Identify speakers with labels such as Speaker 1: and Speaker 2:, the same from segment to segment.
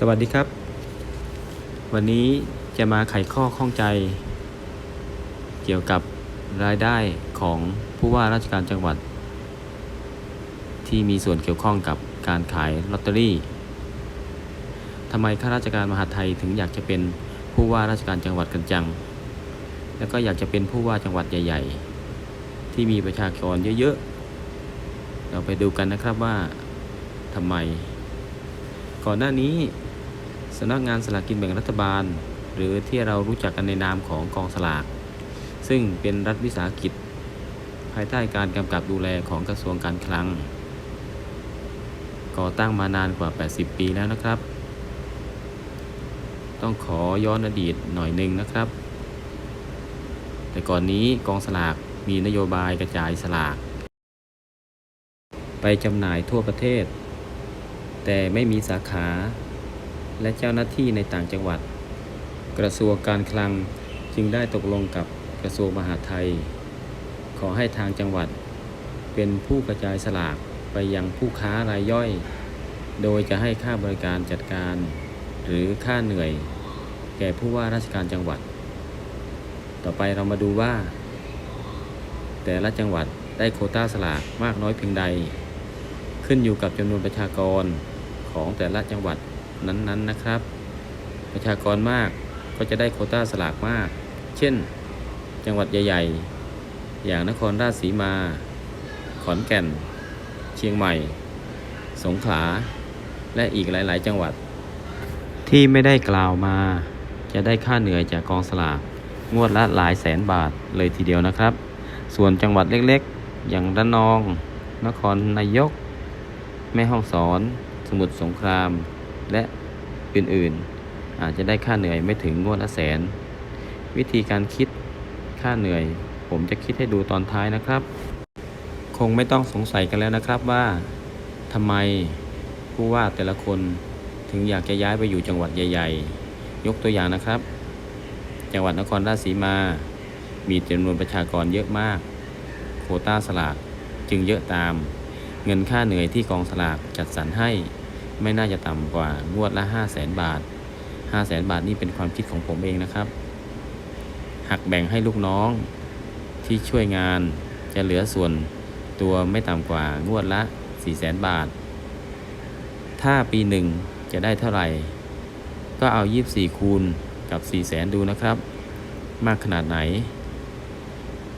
Speaker 1: สวัสดีครับ วันนี้จะมาไขข้อข้องใจ เกี่ยวกับรายได้ของผู้ว่าราชการจังหวัด ที่มีส่วนเกี่ยวข้องกับการขายลอตเตอรี่ทำไมข้าราชการมหาไทยถึงอยากจะเป็นผู้ว่าราชการจังหวัดกันจัง แล้วก็อยากจะเป็นผู้ว่าจังหวัดใหญ่ ๆ ที่มีประชากรเยอะๆ เราไปดูกันนะครับว่าทำไมก่อนหน้านี้ สำนักงานสลากกินแบ่งรัฐบาล หรือที่เรารู้จักกันในนามของกองสลาก ซึ่งเป็นรัฐวิสาหกิจ ภายใต้การกำกับดูแลของกระทรวงการคลัง ก่อตั้งมานานกว่า 80 ปีแล้วนะครับ ต้องขอย้อนอดีตหน่อยหนึ่งนะครับ แต่ก่อนนี้กองสลากมีนโยบายกระจายสลาก ไปจำหน่ายทั่วประเทศ แต่ไม่มีสาขา และเจ้าหน้าที่ในต่างจังหวัด กระทรวงการคลังจึงได้ตกลงกับกระทรวงมหาดไทย ขอให้ทางจังหวัด เป็นผู้กระจายสลากไปยังผู้ค้ารายย่อย โดยจะให้ค่าบริการจัดการ หรือค่าเหนื่อย แก่ผู้ว่าราชการจังหวัด ต่อไปเรามาดูว่า แต่ละจังหวัดได้โคต้าสลากมากน้อยเพียงใด ขึ้นอยู่กับจำนวนประชากรของแต่ละจังหวัด นั้นๆนะครับ ประชากรมากก็จะได้โคต้าสลากมาก เช่น จังหวัดใหญ่ๆ อย่างนครราชสีมา ขอนแก่น เชียงใหม่ สงขลา และอีกหลายๆ จังหวัด ที่ไม่ได้กล่าวมา จะได้ค่าเหนื่อยจากกองสลากงวดละหลายแสนบาทเลยทีเดียวนะครับ ส่วนจังหวัดเล็กๆ อย่างระนอง นครนายก แม่ห้องสอน สมุทรสงคราม และอื่นๆ อาจจะได้ค่าเหนื่อยไม่ถึงงวดละแสน วิธีการคิดค่าเหนื่อย ผมจะคิดให้ดูตอนท้ายนะครับ คงไม่ต้องสงสัยกันแล้วนะครับว่าทำไมผู้ว่าแต่ละคนถึงอยากจะย้ายไปอยู่จังหวัดใหญ่ ๆ ยกตัวอย่างนะครับ จังหวัดนครราชสีมา มีจำนวนประชากรเยอะมาก โควต้าสลากจึงเยอะตาม เงินค่าเหนื่อยที่กองสลากจัดสรรให้ ไม่น่าจะต่ำกว่างวดละ 5 0 0แสนบาท 5 0 0แสนบาทนี่เป็นความคิดของผมเองนะครับ หักแบ่งให้ลูกน้องที่ช่วยงานจะเหลือส่วนตัวไม่ต่ำกว่างวดละ 4 0 0แสนบาท ถ้าปีหนึ่งจะได้เท่าไหร่ ก็เอา 24 คูณกับ 4 0 0แสนดูนะครับ มากขนาดไหน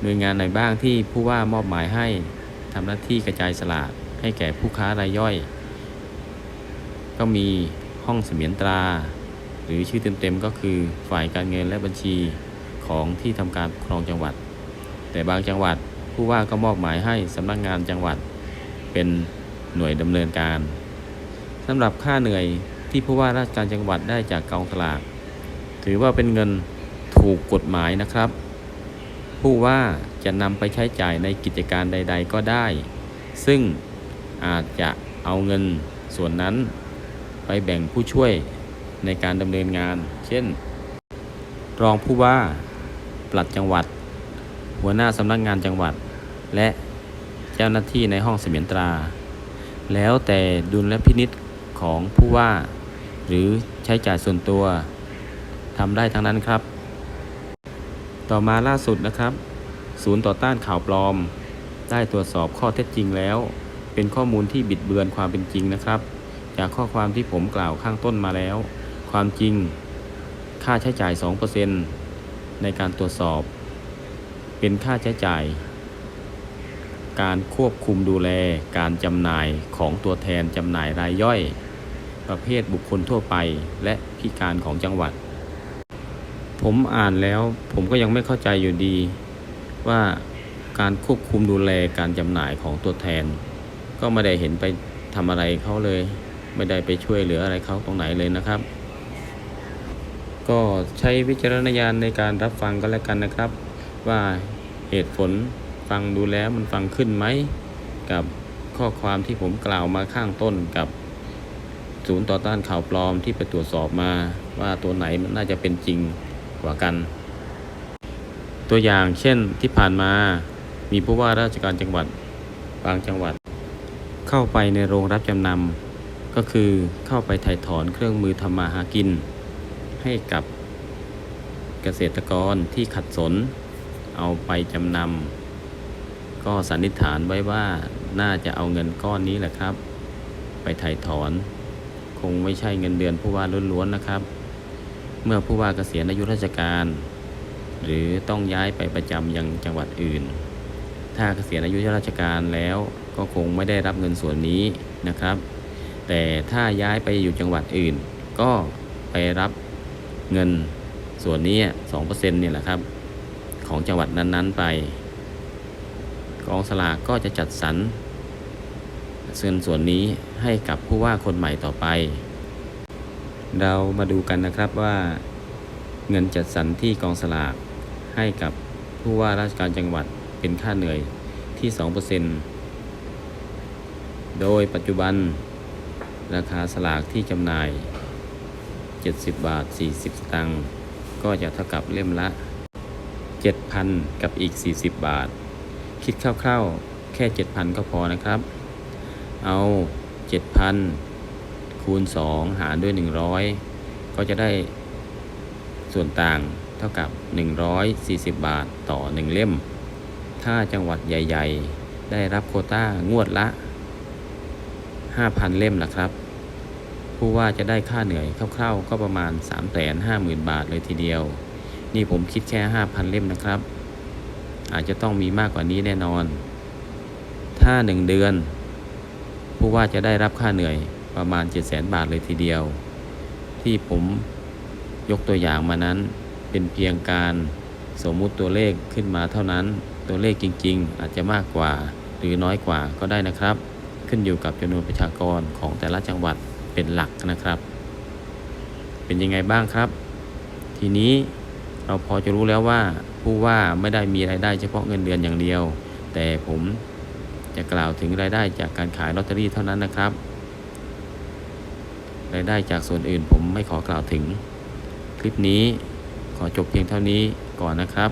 Speaker 1: หน่วยงานไหนบ้างที่ผู้ว่ามอบหมายให้ทำหน้าที่กระจายสลากให้แก่ผู้ค้ารายย่อย ก็มีห้องเสมียนตรา หรือชื่อเต็มๆก็คือฝ่ายการเงินและบัญชีของที่ทำการปกครองจังหวัด แต่บางจังหวัดผู้ว่าก็มอบหมายให้สำนักงานจังหวัด เป็นหน่วยดำเนินการสำหรับค่าเหนื่อยที่ผู้ว่าราชการจังหวัดได้จากกองสลากถือว่าเป็นเงินถูกกฎหมายนะครับ ผู้ว่าจะนำไปใช้จ่ายในกิจการใด ๆ ก็ได้ ซึ่งอาจจะเอาเงินส่วนนั้น ไปแบ่งผู้ช่วยในการดำเนินงาน เช่น รองผู้ว่า ปลัดจังหวัด หัวหน้าสำนักงานจังหวัด และเจ้าหน้าที่ในห้องเสมียนตรา แล้วแต่ดุลและพินิษของผู้ว่า หรือใช้จ่ายส่วนตัวทำได้ทั้งนั้นครับ ต่อมาล่าสุดนะครับ ศูนย์ต่อต้านข่าวปลอม ได้ตรวจสอบข้อเท็จจริงแล้ว เป็นข้อมูลที่บิดเบือนความเป็นจริงนะครับ จากข้อความที่ผมกล่าวข้างต้นมาแล้ว ความจริง ค่าใช้จ่าย 2%ในการตรวจสอบ เป็นค่าใช้จ่าย การควบคุมดูแลการจำหน่ายของตัวแทนจำหน่ายรายย่อย ประเภทบุคคลทั่วไปและพิการของจังหวัด ผมอ่านแล้วผมก็ยังไม่เข้าใจอยู่ดีว่าการควบคุมดูแลการจำหน่ายของตัวแทน ก็ไม่ได้เห็นไปทำอะไรเขาเลย ไม่ได้ไปช่วยเหลืออะไรเขาตรงไหนเลยนะครับ ก็ใช้วิจารณญาณในการรับฟังก็แล้วกันนะครับ ว่าเหตุผลฟังดูแล้วมันฟังขึ้นไหมกับข้อความที่ผมกล่าวมาข้างต้นกับศูนย์ต่อต้านข่าวปลอมที่ไปตรวจสอบมาว่าตัวไหนมันน่าจะเป็นจริงกว่ากัน ตัวอย่างเช่นที่ผ่านมามีผู้ว่าราชการจังหวัด บางจังหวัด เข้าไปในโรงรับจำนำ ก็คือเข้าไปถ่ายถอนเครื่องมือทำมาหากิน ให้กับเกษตรกรที่ขัดสน เอาไปจำนำก็สันนิษฐานไว้ว่าน่าจะเอาเงินก้อนนี้แหละครับ ไปถ่ายถอน คงไม่ใช่เงินเดือนผู้ว่าล้วนๆนะครับ เมื่อผู้ว่าเกษียณอายุราชการ หรือต้องย้ายไปประจำยังจังหวัดอื่น ถ้าเกษียณอายุราชการแล้วก็คงไม่ได้รับเงินส่วนนี้นะครับ แต่ถ้าย้ายไปอยู่จังหวัดอื่น ก็ไปรับเงินส่วนนี้สองเปอร์เซ็นต์เนี่ยแหละครับ ของจังหวัดนั้นๆไป กองสลากก็จะจัดสรรเงินส่วนนี้ให้กับผู้ว่าคนใหม่ต่อไป เรามาดูกันนะครับว่า เงินจัดสรรที่กองสลากให้กับผู้ว่าราชการจังหวัดเป็นค่าเหนื่อยที่ 2%โดยปัจจุบัน ราคาสลากที่จำหน่าย 70 บาท 40 สตางค์ก็จะเท่ากับเล่มละ 7,000 กับอีก 40 บาท คิดคร่าวๆ แค่ 7,000 ก็พอนะครับ เอา 7,000 คูณ 2 หารด้วย 100 ก็จะได้ส่วนต่างเท่ากับ 140 บาทต่อ 1 เล่ม ถ้าจังหวัดใหญ่ ๆ ได้รับโคต้างวดละ 5,000 เล่มนะครับ ผู้ว่าจะได้ค่าเหนื่อยคร่าวๆ ก็ประมาณ 3 5 0 0 0 0 บาทเลยทีเดียว นี่ผมคิดแค่ 5,000 เล่มนะครับ อาจจะต้องมีมากกว่านี้แน่นอน ถ้า 1 เดือน ผู้ว่าจะได้รับค่าเหนื่อยประมาณ 700,000บาทเลยทีเดียว ที่ผมยกตัวอย่างมานั้นเป็นเพียงการสมมุติตัวเลขขึ้นมาเท่านั้น ตัวเลขจริง ๆ อาจจะมากกว่าหรือน้อยกว่าก็ได้นะครับ ขึ้นอยู่กับจำนวนประชากรของแต่ละจังหวัดเป็นหลักนะครับ เป็นยังไงบ้างครับ ทีนี้เราพอจะรู้แล้วว่าผู้ว่าไม่ได้มีรายได้เฉพาะเงินเดือนอย่างเดียว แต่ผมจะกล่าวถึงรายได้จากการขายลอตเตอรี่เท่านั้นนะครับ รายได้จากส่วนอื่นผมไม่ขอกล่าวถึง คลิปนี้ขอจบเพียงเท่านี้ก่อนนะครับ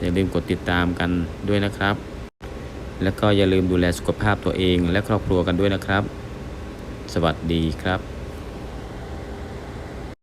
Speaker 1: อย่าลืมกดติดตามกันด้วยนะครับ แล้วก็อย่าลืมดูแลสุขภาพตัวเองและครอบครัวกันด้วยนะครับ สวัสดีครับ